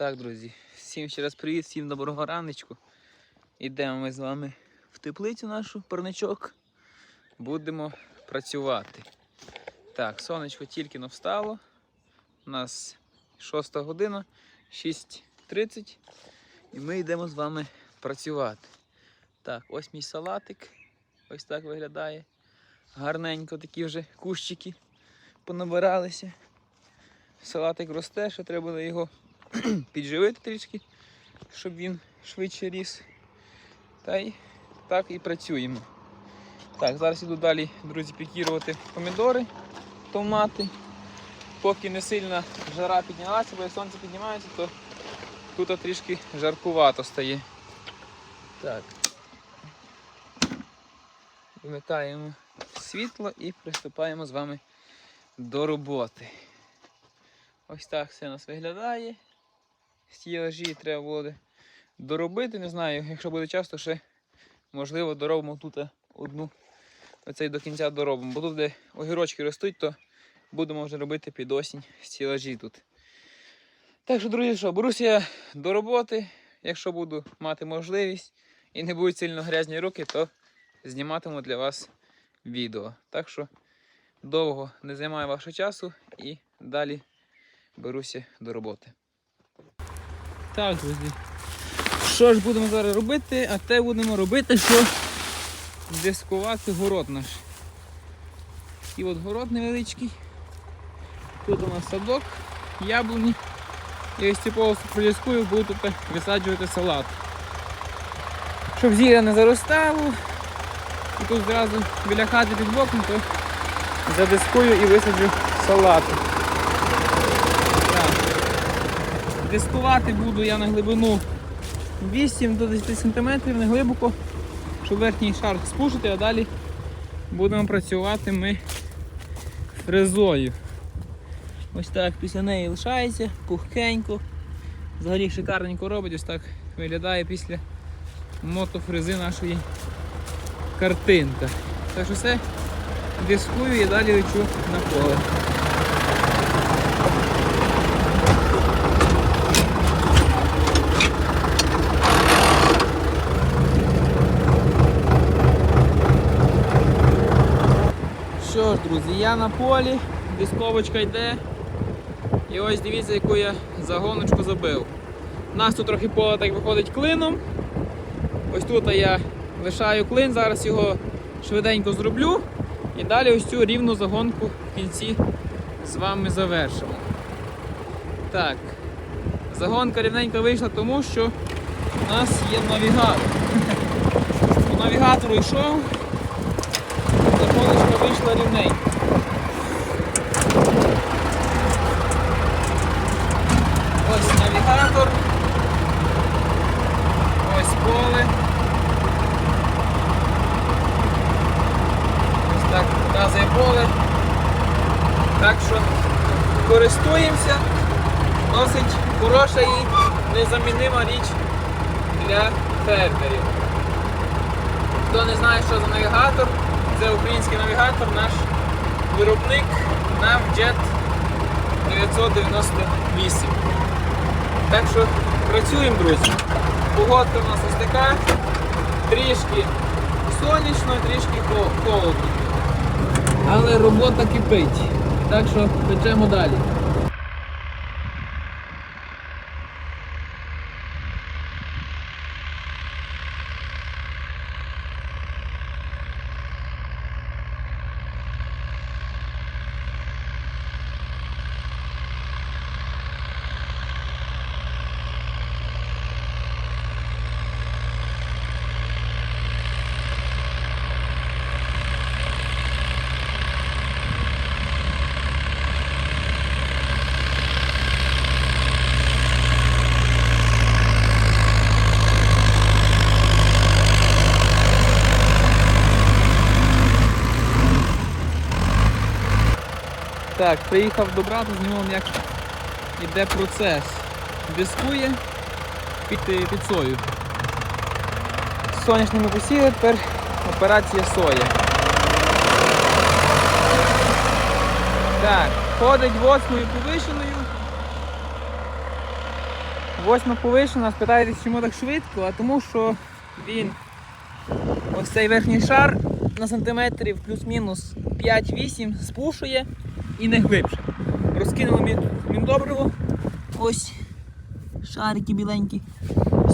Так, друзі, всім ще раз привіт, всім доброго раночку. Ідемо ми з вами в теплицю нашу, парничок. Будемо працювати. Так, сонечко тільки но встало. У нас 6 година, 6.30. І ми йдемо з вами працювати. Так, ось мій салатик. Ось так виглядає. Гарненько такі вже кущики понабиралися. Салатик росте, що треба його підживити трішки, щоб він швидше ріс. Та й так і працюємо. Так, зараз іду далі, друзі, пікірувати помідори, томати. Поки не сильна жара піднялася, бо як сонце піднімається, то тут трішки жаркувато стає. Так. Вимикаємо світло і приступаємо з вами до роботи. Ось так все у нас виглядає. Стілажі треба буде доробити. Не знаю, якщо буде час, то ще можливо доробимо тут одну. Оцей до кінця доробимо. Бо тут, де огірочки ростуть, то будемо вже робити під осінь стілажі тут. Так що, друзі, що, беруся я до роботи. Якщо буду мати можливість і не будуть сильно грязні руки, то зніматиму для вас відео. Так що довго не займаю вашого часу і далі беруся до роботи. Так, друзі. Що ж будемо зараз робити? А те будемо робити, що дискувати город наш. І от город невеличкий. Тут у нас садок, яблуні. І ось ці полосу проліскую, буду тут висаджувати салат. Щоб зіра не заростало. І тут зразу біля хати під боком, то задискую і висаджу салати. Так. Дискувати буду я на глибину 8 до 10 см не глибоко, щоб верхній шар спушити, а далі будемо працювати ми фрезою. Ось так після неї лишається, пухкенько. Взагалі шикарненько робить, ось так виглядає після мотофрези нашої картинка. Так що все, дискую і далі лечу на поле. Що ж, друзі, я на полі, дисковочка йде. І ось дивіться, яку я загоночку забив. У нас тут трохи поле так виходить клином. Ось тут я лишаю клин, зараз його швиденько зроблю. І далі ось цю рівну загонку в кінці з вами завершимо. Так, загонка рівненько вийшла, тому що у нас є навігатор. По навігатору йшов, вийшла рівненько. Ось навігатор. Ось поле. Ось так показує поле. Так що користуємося. Досить хороша і незамінима річ для фермерів. Хто не знає, що за навігатор, це український навігатор, наш виробник Navjet 998. Так що працюємо, друзі. Погодка у нас ось така. Трішки сонячно, трішки холодно. Але робота кипить. Так що печемо далі. Так, приїхав до брата, знімав, як іде процес. Дискує під, під сою. Соняшними посіяли, тепер операція соя. Так, ходить восьмою повишеною. Восьма повишена, спитаєтесь, чому так швидко, а тому що він ось цей верхній шар на сантиметрів плюс-мінус 5-8 спушує і не глибше. Розкинули мін, міндобриво. Ось шарики біленькі.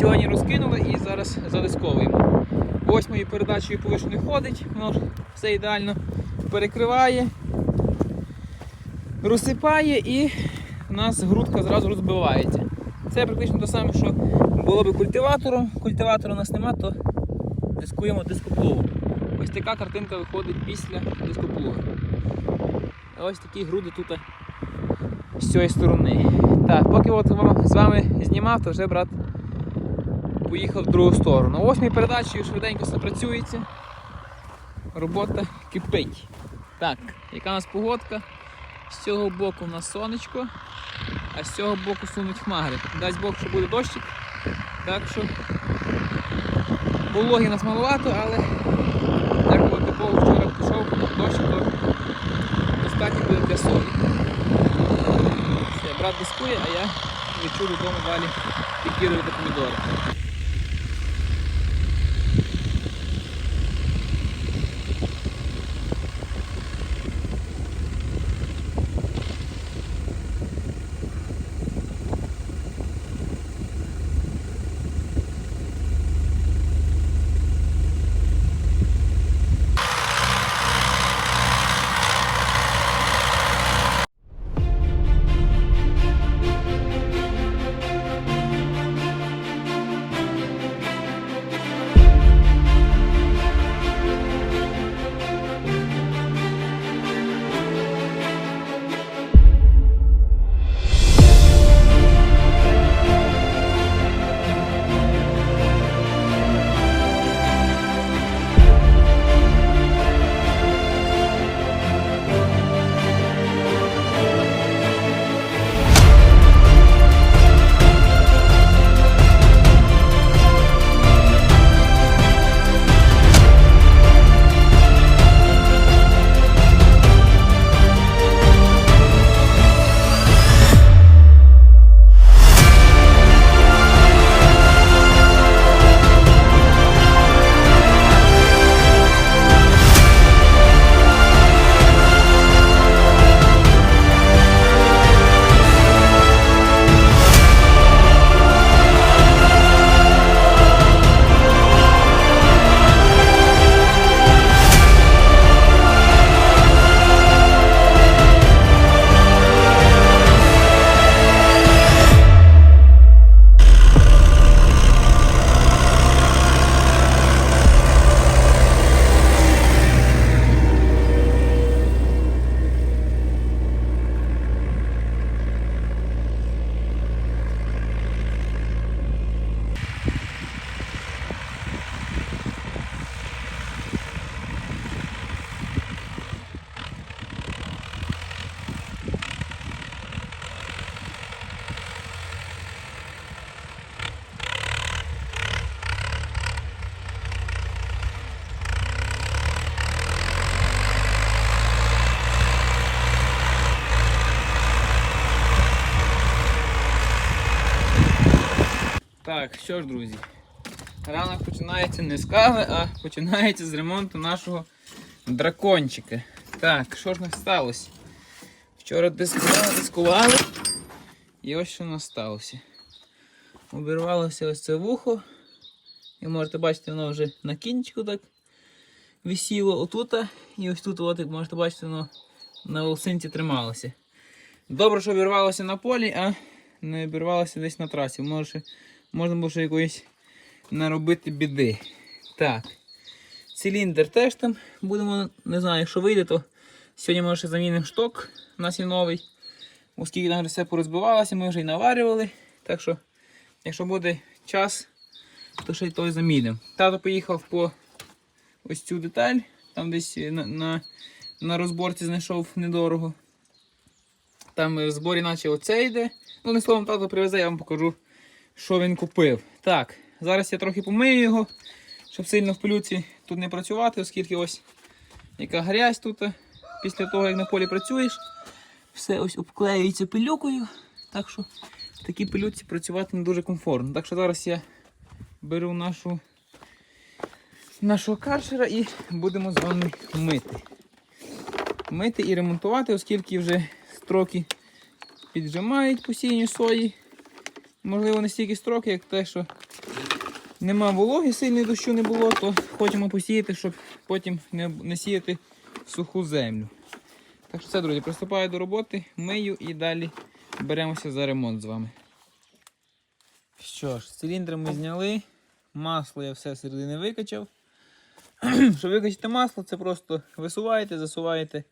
Сьогодні розкинули і зараз задисковуємо. Восьмою передачею повишений ходить, воно ж все ідеально перекриває, розсипає і у нас грудка зразу розбивається. Це практично те саме, що було би культиватором. Культиватора у нас нема, то дискуємо дископлугом. Ось така картинка виходить після дископлуга. Ось такі груди тут з цієї сторони. Так, поки от з вами знімав, то вже брат поїхав в другу сторону. Восьмій передачею швиденько все працюється. Робота кипить. Так, яка у нас погодка? З цього боку у нас сонечко, а з цього боку сунуть хмари. Дасть Бог, що буде дощик. Так що вологі нас маловато, але дякувати Богу, вчора пішов дощ, достатньо буде для солі. Все, брат дискує, а я лечу додому далі пікірувати помідори. Так, що ж, друзі, ранок починається не з кави, а починається з ремонту нашого дракончика. Так, що ж нас сталося? Вчора дискували, дискували. І ось що нас сталося. Обірвалося ось це вухо. І можете бачити, воно вже на кінчику так висіло отут. І ось тут, от, можете бачити, воно на волосинці трималося. Добре, що обірвалося на полі, а не обірвалося десь на трасі. Може, можна було ще якоїсь наробити біди. Так. Циліндр теж там будемо, не знаю, якщо вийде, то сьогодні може ще замінимо шток. У нас є новий. Оскільки там вже все порозбивалося, ми вже і наварювали. Так що, якщо буде час, то ще й той замінимо. Тато поїхав по ось цю деталь. Там десь на, на, на розборці знайшов недорого. Там в зборі наче оце йде. Ну, не словом, тато привезе, я вам покажу, що він купив. Так, зараз я трохи помию його, щоб сильно в пилюці тут не працювати, оскільки ось яка грязь тут після того, як на полі працюєш. Все ось обклеюється пилюкою. Так що такій пилюці працювати не дуже комфортно. Так що зараз я беру нашу, нашого каршера і будемо з вами мити. Мити і ремонтувати, оскільки вже строки піджимають посінню сої. Можливо, не стільки строки, як те, що нема вологи, сильної дощу не було, то хочемо посіяти, щоб потім не, не сіяти суху землю. Так що все, друзі, приступаю до роботи, мию і далі беремося за ремонт з вами. Що ж, циліндр ми зняли, масло я все середини викачав. Щоб викачати масло, це просто висуваєте, засуваєте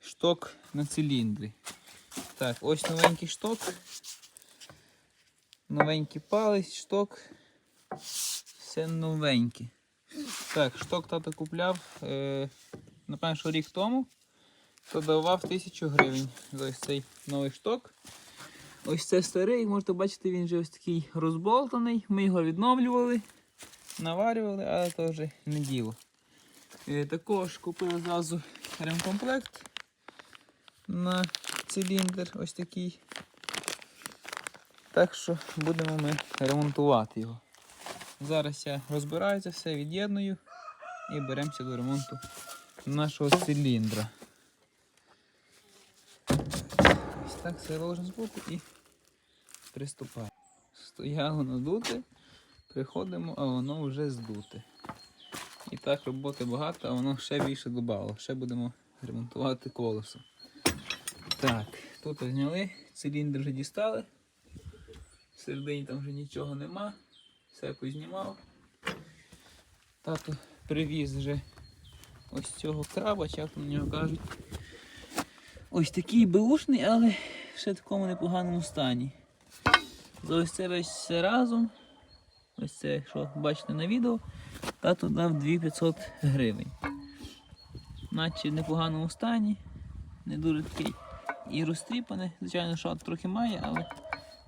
шток на циліндрі. Так, ось новенький шток. Новенький палець, шток. Все новеньке. Так, шток тато купляв, е, напевно, що рік тому. То давав 1000 гривень за ось цей новий шток. Ось це старий, можете бачити, він вже ось такий розболтаний. Ми його відновлювали, наварювали, але то вже не діло. Е, також купили зразу ремкомплект на циліндр ось такий. Так що будемо ми ремонтувати його. Зараз я розбираю все, від'єдную і беремося до ремонту нашого циліндра. Ось так все ложимо з боку і приступаємо. Стояло надуте, приходимо, а воно вже здуте. І так роботи багато, а воно ще більше додало. Ще будемо ремонтувати колесо. Так, тут зняли, циліндр вже дістали. Всередині там вже нічого нема. Все познімав. Тато привіз вже ось цього краба, як там на нього кажуть. Ось такий беушний, але ще в такому непоганому стані. За ось це весь все разом. Ось це, що бачите на відео, тато дав 2500 гривень. Наче в непоганому стані, не дуже такий і розтріпаний. Звичайно, шат трохи має, але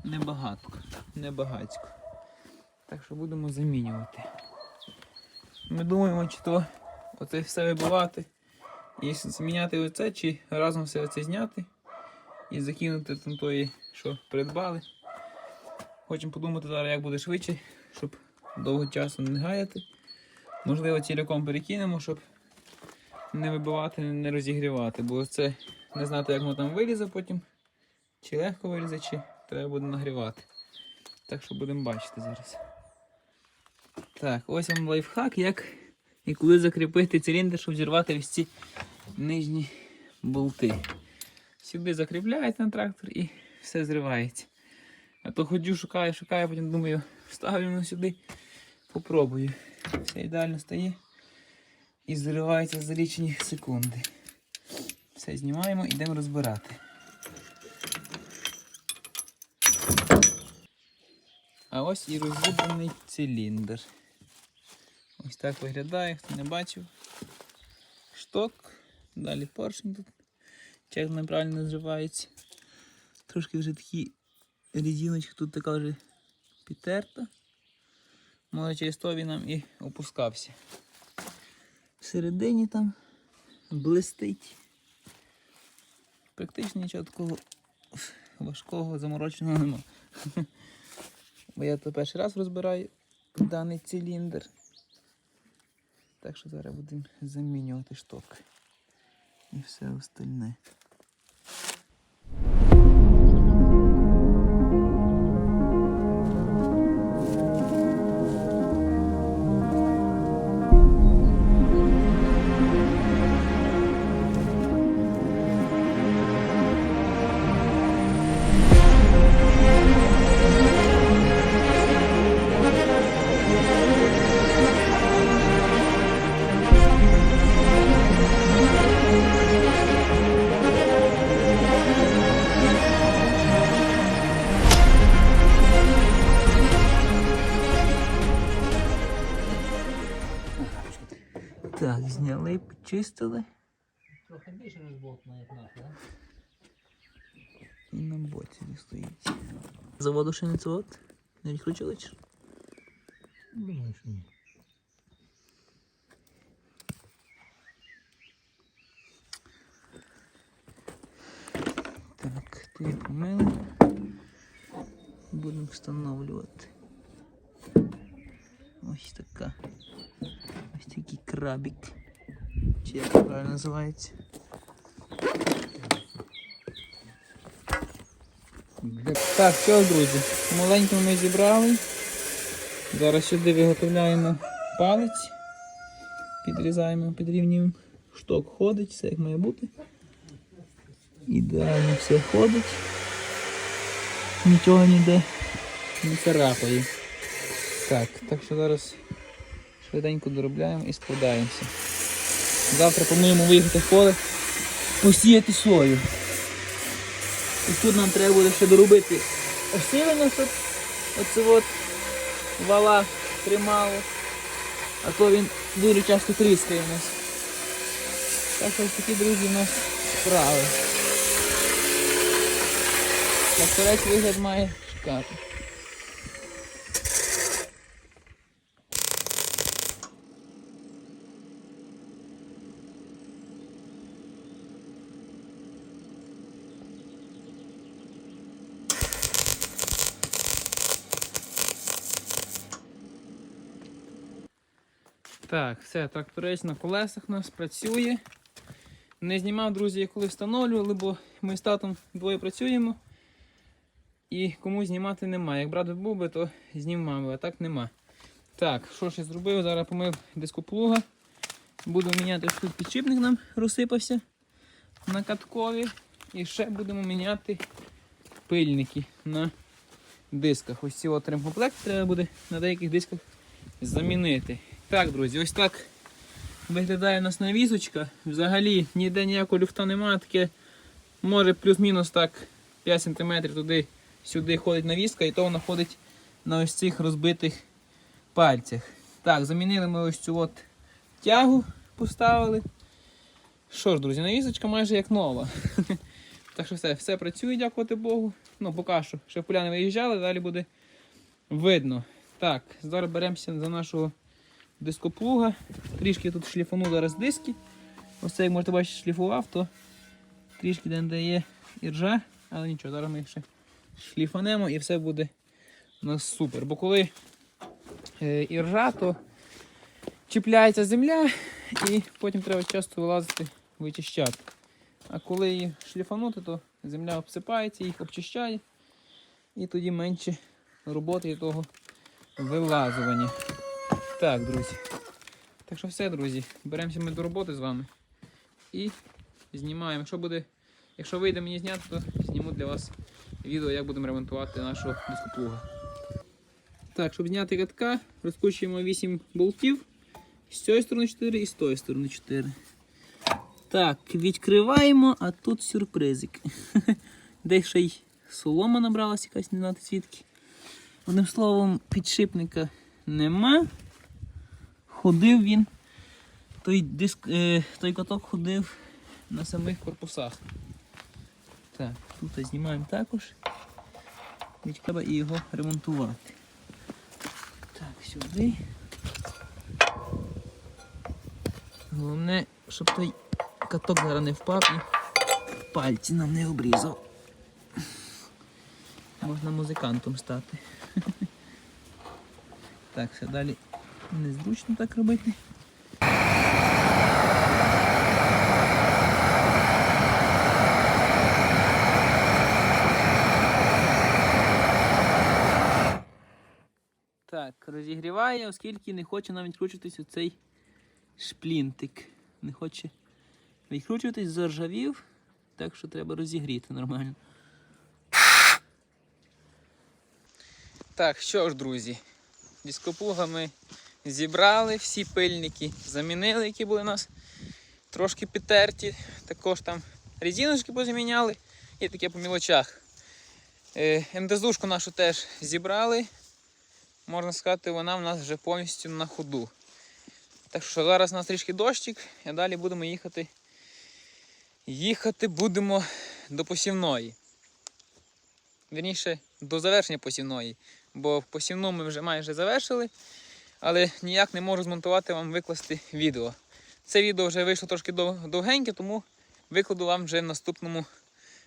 не багатко, не багатько. Так що будемо замінювати. Ми думаємо, чи то оце все вибивати і зміняти оце, чи разом все це зняти і закинути там тої, що придбали. Хочемо подумати зараз, як буде швидше, щоб довго часу не гаяти. Можливо, ціляком перекинемо, щоб не вибивати, не розігрівати, бо це не знати, як воно там вилізе потім. Чи легко вилізе, чи треба буде нагрівати. Так що будемо бачити зараз. Так, ось вам лайфхак, як і коли закріпити циліндр, щоб зірвати ось ці нижні болти. Сюди закріпляєте на трактор і все зривається. А то ходжу, шукаю, шукаю, потім думаю, вставлю на сюди, попробую. Все ідеально стає і зривається за лічені секунди. Все знімаємо, йдемо розбирати. А ось і розібраний циліндр. Ось так виглядає, хто не бачив. Шток, далі поршень тут, чи як неправильно називається. Трошки вже такі резиночка тут така вже підтерта. Може через то він нам і опускався. Всередині там блистить. Практично нічого такого важкого, замороченого нема. Бо я то перший раз розбираю даний циліндр. Так що зараз будемо замінювати шток і все остальне. почистили Трохи більше розболтано, як наш, так? і на боці не стоїть. Заводу ще не цвот? Не відкручили чи? що? Думаю, що ні. Так, тут помили. Будемо встановлювати. Ось така. Ось такий крабик. Чи як це правильно називається? Так, що, друзі, маленько ми зібрали. Зараз сюди виготовляємо палець. Підрізаємо, підрівнюємо. Шток ходить, все як має бути. Ідеально все ходить. Нічого ніде не царапає. Так, так що зараз швиденько доробляємо і складаємося. Завтра плануємо виїхати в поле, посіяти сою. І тут нам треба буде ще доробити осилення, щоб оце от вала тримало. А то він дуже часто тріскає у нас. Так ось такі, друзі, у нас справи. Тракторець вигляд має шикарний. Так, все, тракторець на колесах у нас працює. Не знімав, друзі, я коли встановлювали, бо ми з татом двоє працюємо. І кому знімати немає. Як брат був би, то знімав а так нема. Так, що ще зробив? Зараз помив дископлуга. Буду міняти, тут підшипник нам розсипався на каткові. І ще будемо міняти пильники на дисках. Ось ці от треба буде на деяких дисках замінити. Так, друзі, ось так виглядає у нас навісочка. Взагалі ніде ніякого люфта немає, таке може плюс-мінус так 5 см туди сюди ходить навіска, і то вона ходить на ось цих розбитих пальцях. Так, замінили ми ось цю от тягу, поставили. Що ж, друзі, навісочка майже як нова. Так що все, все працює, дякувати Богу. Ну, поки що. Ще в поля не виїжджали, далі буде видно. Так, зараз беремося за нашого дископлуга. Трішки тут шліфану зараз диски. Ось це, як можете бачити, шліфував, то трішки де не дає іржа, але нічого, зараз ми їх ще шліфанемо і все буде у нас супер. Бо коли е, іржа, то чіпляється земля і потім треба часто вилазити, вичищати. А коли її шліфанути, то земля обсипається, їх обчищає, і тоді менше роботи і того вилазування. Так, друзі. Так що все, друзі, беремося ми до роботи з вами і знімаємо. Якщо буде, якщо вийде мені зняти, то зніму для вас відео, як будемо ремонтувати нашого дископлуга. Так, щоб зняти катка, розкручуємо 8 болтів. З цієї сторони 4 і з тої сторони 4. Так, відкриваємо, а тут сюрпризик. Десь ще й солома набралась якась не знати звідки. Одним словом, підшипника нема. Ходив він. Той диск, е, той каток ходив на самих корпусах. Так, тут знімаємо також. Ведь треба і його ремонтувати. Так, сюди. Головне, щоб той каток зараз не впав і пальці нам не обрізав. Можна музикантом стати. Так, все далі незручно так робити. Так, розігріває, оскільки не хоче нам відкручуватись оцей шплінтик. Не хоче відкручуватись, заржавів, так що треба розігріти нормально. Так, що ж, друзі, дископлуга ми зібрали, всі пильники замінили, які були у нас трошки підтерті. Також там резиночки позаміняли і таке по мілочах. Е, МДЗушку нашу теж зібрали. Можна сказати, вона в нас вже повністю на ходу. Так що зараз у нас трішки дощик, і далі будемо їхати. Їхати будемо до посівної. Вірніше, до завершення посівної. Бо посівну ми вже майже завершили, але ніяк не можу змонтувати вам викласти відео. Це відео вже вийшло трошки довгеньке, тому викладу вам вже в наступному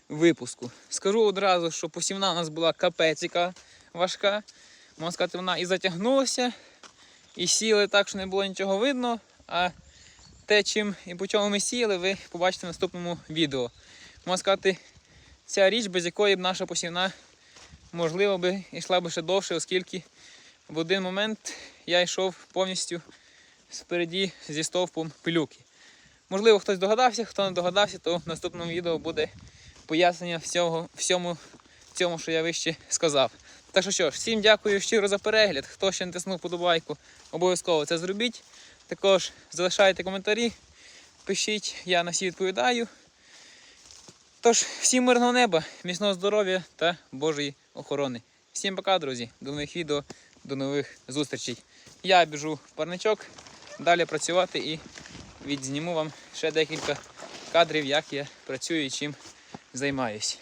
випуску. Скажу одразу, що посівна у нас була капець, яка важка. Можна сказати, вона і затягнулася, і сіли так, що не було нічого видно. А те, чим і по чому ми сіяли, ви побачите в наступному відео. Можна сказати, ця річ, без якої б наша посівна, можливо, би йшла б ще довше, оскільки в один момент я йшов повністю спереді зі стовпом пилюки. Можливо, хтось догадався, хто не догадався, то в наступному відео буде пояснення всього, всьому цьому, що я вище сказав. Так що що ж, всім дякую щиро за перегляд. Хто ще не тиснув подобайку, обов'язково це зробіть. Також залишайте коментарі, пишіть, я на всі відповідаю. Тож, всім мирного неба, міцного здоров'я та Божої охорони. Всім пока, друзі, до нових відео, до нових зустрічей. Я біжу в парничок, далі працювати і відзніму вам ще декілька кадрів, як я працюю і чим займаюсь.